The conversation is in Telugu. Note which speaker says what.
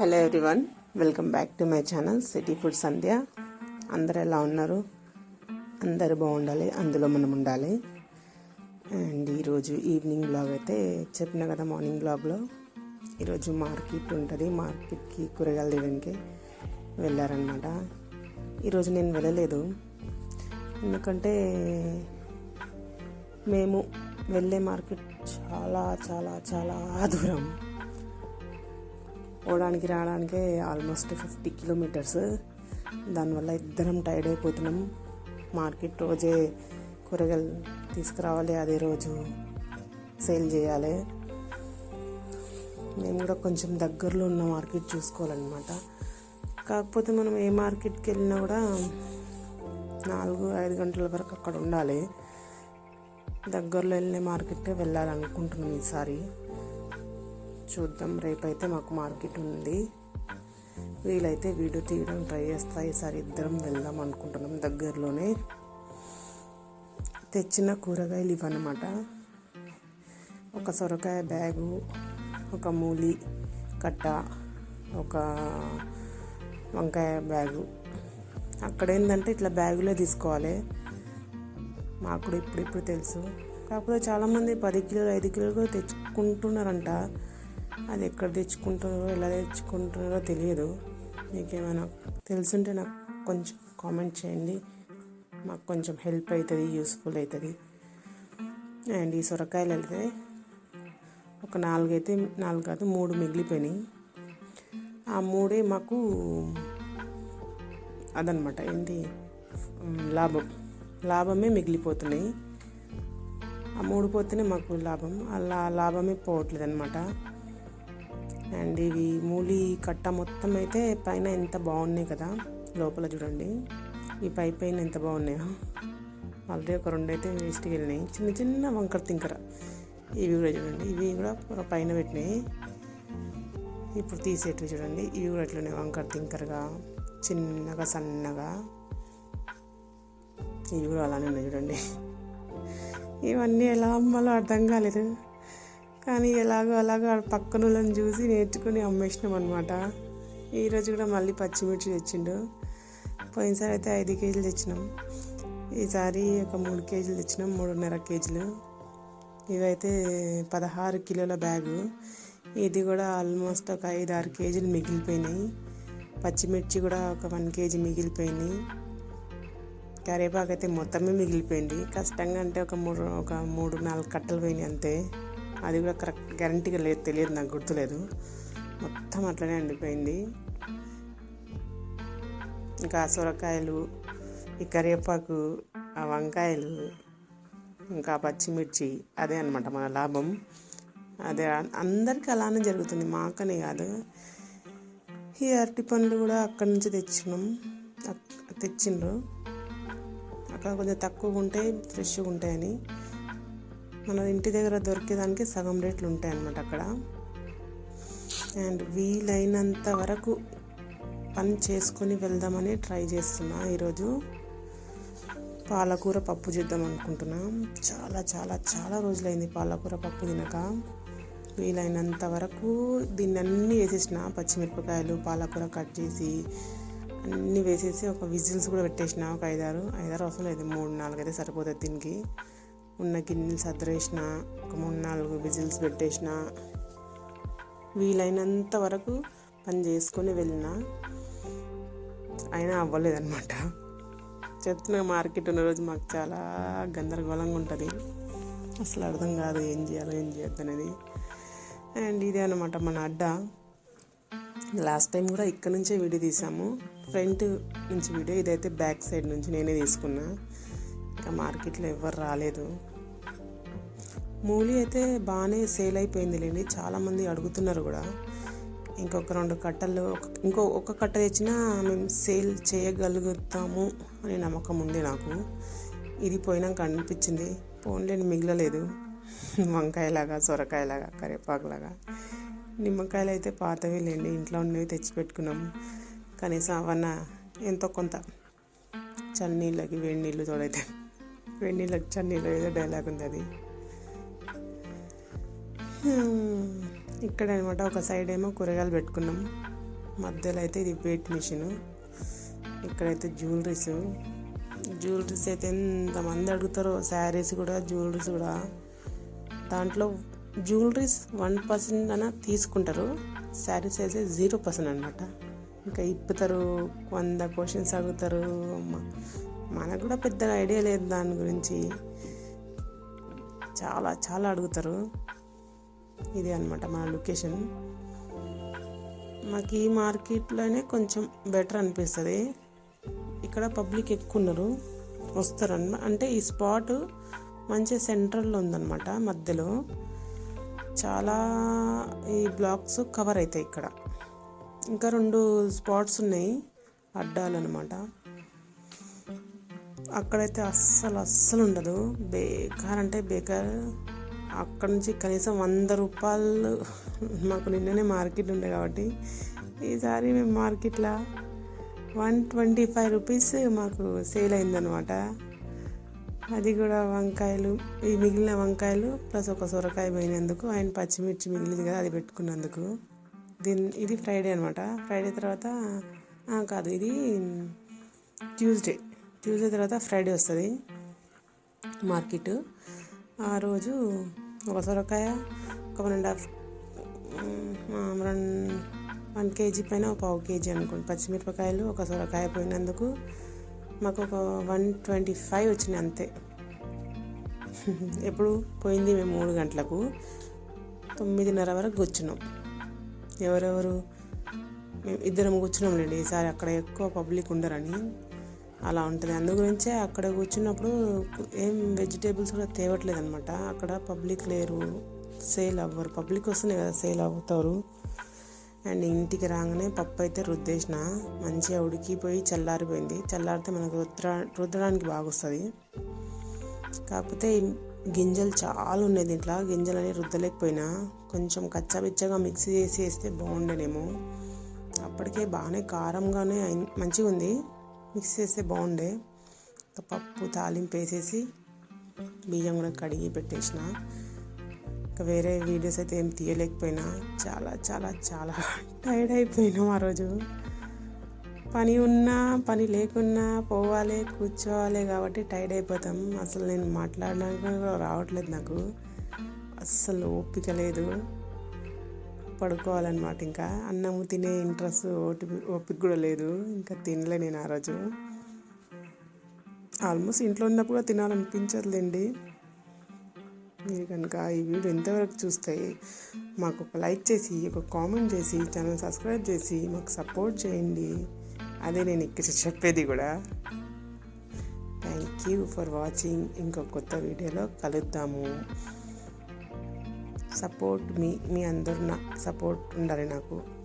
Speaker 1: Hello everyone welcome back to my channel city food Sandhya. అందరు ఎలా ఉన్నారు? అందరు బాగుండాలి అందులో మనం ఉండాలి. అండ్ ఈరోజు ఈవినింగ్ బ్లాగ్ అయితే చెప్పిన కదా మార్నింగ్ బ్లాగ్లో. ఈరోజు మార్కెట్ ఉంటుంది మార్కెట్కి కూరగాయలు తీయడానికి వెళ్ళారనమాట ఈరోజు నేను వెళ్ళలేదు. ఎందుకంటే మేము వెళ్ళే మార్కెట్ చాలా చాలా చాలా దూరం. పోవడానికి రావడానికే ఆల్మోస్ట్ ఫిఫ్టీ కిలోమీటర్స్. దానివల్ల ఇద్దరం టైర్డ్ అయిపోతున్నాం. మార్కెట్ రోజే కూరగాయలు తీసుకురావాలి అదే రోజు సేల్ చేయాలి. మేము కూడా కొంచెం దగ్గరలో ఉన్న మార్కెట్ చూసుకోవాలన్నమాట. కాకపోతే మనం ఏ మార్కెట్కి వెళ్ళినా కూడా నాలుగు ఐదు గంటల వరకు అక్కడ ఉండాలి. దగ్గరలో వెళ్ళే మార్కెట్ వెళ్ళాలనుకుంటున్నాం ఈసారి. చూద్దాం. రేపైతే మాకు మార్కెట్ ఉంది. వీలైతే వీడియో తీయడం ట్రై చేస్తా. ఈసారి ఇద్దరం వెళ్దాం అనుకుంటున్నాం దగ్గరలోనే. తెచ్చిన కూరగాయలు ఇవన్నమాట ఒక సొరకాయ బ్యాగు ఒక మూలి కట్ట ఒక వంకాయ బ్యాగు. అక్కడ ఏంటంటే ఇట్లా బ్యాగులో తీసుకోవాలి. మాకు కూడా ఇప్పుడు ఇప్పుడు తెలుసు. కాకపోతే చాలామంది పది కిలోలు ఐదు కిలోలు కూడా తెచ్చుకుంటున్నారంట. అది ఎక్కడ తెచ్చుకుంటున్నారో ఎలా తెచ్చుకుంటున్నారో తెలియదు. మీకేమైనా తెలుసుంటే నాకు కొంచెం కామెంట్ చేయండి. మాకు కొంచెం హెల్ప్ అవుతుంది యూస్ఫుల్ అవుతుంది అండ్ ఈ సొరకాయలు వెళ్తే ఒక నాలుగైతే నాలుగు కాదు మూడు మిగిలిపోయినాయి. ఆ మూడే మాకు అదనమాట ఏంటి? లాభం. లాభమే మిగిలిపోతున్నాయి. ఆ మూడు పోతేనే మాకు లాభం. అలా లాభమే పోవట్లేదు అనమాట అండ్ ఇవి మూలి కట్ట మొత్తం అయితే పైన ఎంత బాగున్నాయి కదా లోపల చూడండి. ఈ పై పైన ఎంత బాగున్నాయో. ఆల్రెడీ ఒక రెండు అయితే వేస్ట్కి వెళ్ళినాయి. చిన్న చిన్న వంకర తింకర. ఇవి కూడా చూడండి. ఇవి కూడా పైన పెట్టినాయి. ఇప్పుడు తీసేటివి చూడండి. ఇవి కూడా ఎట్లున్నాయి వంకర తింకరగా చిన్నగా సన్నగా. ఇవి కూడా అలానే ఉన్నాయి చూడండి. ఇవన్నీ ఎలా అమ్మాలో అర్థం కాలేదు. కానీ ఎలాగో అలాగో పక్కన వాళ్ళని చూసి నేర్చుకుని అమ్మేసినాం అనమాట ఈరోజు కూడా మళ్ళీ పచ్చిమిర్చి తెచ్చిండు. పోయినసారి అయితే ఐదు కేజీలు తెచ్చినాం. ఈసారి ఒక మూడు కేజీలు తెచ్చినాం మూడున్నర కేజీలు. ఇవైతే పదహారు కిలోల బ్యాగు. ఇది కూడా ఆల్మోస్ట్ ఒక ఐదు ఆరు కేజీలు మిగిలిపోయినాయి. పచ్చిమిర్చి కూడా ఒక వన్ కేజీ మిగిలిపోయినాయి కరివేపాకు అయితే మొత్తమే మిగిలిపోయింది. కష్టంగా అంటే ఒక మూడు ఒక మూడు నాలుగు కట్టలు పోయినాయి అంతే. అది కూడా కరెక్ట్ గ్యారంటీగా లేదు తెలియదు నాకు గుర్తులేదు. మొత్తం అట్లనే ఎండిపోయింది. ఇంకా సొరకాయలు ఈ కరివేపాకు ఆ వంకాయలు ఇంకా పచ్చిమిర్చి అదే అనమాట మన లాభం. అదే అందరికీ అలానే జరుగుతుంది మాకనే కాదు. ఈ అరటి పండ్లు కూడా అక్కడి నుంచి తెచ్చినాం. తెచ్చిండ్రు. అక్కడ కొంచెం తక్కువగా ఉంటాయి ఫ్రెష్గా ఉంటాయని. మన ఇంటి దగ్గర దొరికేదానికి సగం రేట్లు ఉంటాయి అన్నమాట అక్కడ. అండ్ వీలైనంత వరకు పని చేసుకొని వెళ్దామని ట్రై చేస్తున్నా ఈరోజు. పాలకూర పప్పు చేద్దాం అనుకుంటున్నా. చాలా చాలా చాలా రోజులైంది పాలకూర పప్పు తినక. వీలైనంత వరకు దీన్ని అన్నీ వేసేసిన పచ్చిమిరపకాయలు పాలకూర కట్ చేసి అన్నీ వేసేసి ఒక విజిల్స్ కూడా పెట్టేసిన ఒక ఐదారు. ఐదారు అవసరం లేదు మూడు నాలుగు అయితే సరిపోతుంది దీనికి. ఉన్న గిన్నెలు సదరేసిన ఒక మూడు నాలుగు విజిల్స్ పెట్టేసిన వీలైనంత వరకు పని చేసుకొని వెళ్ళిన. అయినా అవ్వలేదన్నమాట. చెప్తున్న మార్కెట్ ఉన్న రోజు మాకు చాలా గందరగోళంగా ఉంటుంది. అసలు అర్థం కాదు ఏం చేయాలో ఏం చేయొద్దు అనేది. అండ్ ఇదే అనమాట మన అడ్డ. లాస్ట్ టైం కూడా ఇక్కడ నుంచే వీడియో తీసాము. ఫ్రంట్ నుంచి వీడియో ఇదైతే బ్యాక్ సైడ్ నుంచి నేనే తీసుకున్నా. ఇంకా మార్కెట్లో ఎవరు రాలేదు. మూలీ అయితే బాగానే సేల్ అయిపోయింది లేండి చాలామంది అడుగుతున్నారు కూడా. ఇంకొక రెండు కట్టలు ఇంకో ఒక కట్ట తెచ్చినా మేము సేల్ చేయగలుగుతాము అనే నమ్మకం ఉంది నాకు. ఇది పోయినాక అనిపించింది పోన్లేని మిగలలేదు. వంకాయలాగా సొరకాయలాగా కరివేపాకులాగా. నిమ్మకాయలు అయితే పాతవి లేండి ఇంట్లో ఉన్నవి తెచ్చిపెట్టుకున్నాం. కనీసం అవన్న ఎంతో కొంత చన్నీళ్ళకి వేడి నీళ్ళు తోడైతే వేడి నీళ్ళకి చన్నీళ్ళు ఏదో డైలాగ్ ఉంది అది. ఇక్కడ అనమాట ఒక సైడ్ ఏమో కూరగాయలు పెట్టుకున్నాం. మధ్యలో అయితే ఇది వెయిట్ మిషన్ ఇక్కడైతే జ్యువెలరీస్ జ్యువెలరీస్ అయితే ఎంతమంది అడుగుతారో శారీస్ కూడా జ్యువెలరీస్ కూడా. దాంట్లో జ్యువెలరీస్ వన్ పర్సెంట్ అన్న తీసుకుంటారు. శారీస్ అయితే జీరో పర్సెంట్ అనమాట ఇంకా ఇప్పుతారు వంద క్వశ్చన్స్ అడుగుతారు మనకు కూడా పెద్దగా ఐడియా లేదు దాని గురించి. చాలా చాలా అడుగుతారు. ఇది అనమాట మన లొకేషన్. మాకు ఈ మార్కెట్లోనే కొంచెం బెటర్ అనిపిస్తుంది. ఇక్కడ పబ్లిక్ ఎక్కువ ఉన్నారు వస్తారు అన్న అంటే ఈ స్పాట్ మంచి సెంట్రల్లో ఉందన్నమాట మధ్యలో. చాలా ఈ బ్లాక్స్ కవర్ అవుతాయి ఇక్కడ. ఇంకా రెండు స్పాట్స్ ఉన్నాయి అడ్డాలు అనమాట అక్కడైతే అస్సలు అస్సలు ఉండదు. బేకార్ అంటే బేకార్. అక్కడ నుంచి కనీసం వంద రూపాయలు మాకు నిన్ననే మార్కెట్ ఉండే కాబట్టి ఈసారి మేము మార్కెట్లో వన్ ట్వంటీ ఫైవ్ రూపీస్ మాకు సేల్ అయిందనమాట అది కూడా వంకాయలు ఈ మిగిలిన వంకాయలు ప్లస్ ఒక సొరకాయ పోయినందుకు ఆయన పచ్చిమిర్చి మిగిలింది కదా అది పెట్టుకున్నందుకు. దీని ఇది ఫ్రైడే అనమాట ఫ్రైడే తర్వాత కాదు ఇది ట్యూస్డే. ట్యూస్డే తర్వాత ఫ్రైడే వస్తుంది. మార్కెట్. ఆ రోజు ఒక సొరకాయ ఒక one and half one KG పైన ఒక పావు కేజీ అనుకోండి. పచ్చిమిరపకాయలు ఒక సొరకాయ పోయినందుకు మాకు ఒక వన్ ట్వంటీ ఫైవ్ వచ్చినాయి అంతే. ఎప్పుడు పోయింది మేము మూడు గంటలకు. తొమ్మిదిన్నర వరకు కూర్చున్నాం. ఎవరెవరు? మేము ఇద్దరం కూర్చున్నాంలేండి ఈసారి అక్కడ ఎక్కువ పబ్లిక్ ఉండరని. అలా ఉంటుంది. అందు గురించే అక్కడ కూర్చున్నప్పుడు ఏం వెజిటేబుల్స్ కూడా తేవట్లేదు అనమాట అక్కడ పబ్లిక్ లేరు. సేల్ అవ్వరు. పబ్లిక్ వస్తేనే కదా సేల్ అవుతారు. అండ్ ఇంటికి రాగానే పప్పు అయితే రుద్దేసిన. మంచిగా ఉడికిపోయి చల్లారిపోయింది. చల్లారితే మనకు రుద్ర రుద్దడానికి బాగా వస్తుంది కాకపోతే గింజలు చాలా ఉన్నాయి దీంట్లో. గింజలు అనేవి రుద్దలేకపోయినా కొంచెం కచ్చాబిచ్చగా మిక్సీ చేసి వేస్తే బాగుండేనేమో. అప్పటికే బాగానే కారంగానే మంచిగా ఉంది మిక్స్ చేస్తే బాగుండే. పప్పు తాలింపు వేసేసి బియ్యం కూడా కడిగి పెట్టేసిన. ఇంకా వేరే వీడియోస్ అయితే ఏం తీయలేకపోయినా. చాలా చాలా చాలా టైర్డ్ అయిపోయినాం ఆ రోజు. పని ఉన్నా పని లేకున్నా పోవాలి కూర్చోవాలి కాబట్టి టైర్డ్ అయిపోతాం. అసలు నేను మాట్లాడడానికి కూడా రావట్లేదు నాకు. అస్సలు ఓపిక లేదు. పడుకోవాలన్నమాట ఇంకా. అన్నము తినే ఇంట్రెస్ట్ ఓటి ఓపిక కూడా లేదు. ఇంకా తినలే నేను ఆ రోజు. ఆల్మోస్ట్ ఇంట్లో ఉన్నప్పుడు తినాలనిపించదులేండి. మీరు కనుక ఈ వీడియో ఎంతవరకు చూస్తే మాకు ఒక లైక్ చేసి ఒక కామెంట్ చేసి ఛానల్ సబ్స్క్రైబ్ చేసి మాకు సపోర్ట్ చేయండి. అదే నేను ఇక్కడ చెప్పేది కూడా. థ్యాంక్ యూ ఫర్ వాచింగ్ ఇంకో కొత్త వీడియోలో కలుద్దాము. సపోర్ట్ మీ మీ అందరు నా సపోర్ట్ ఉండాలి నాకు.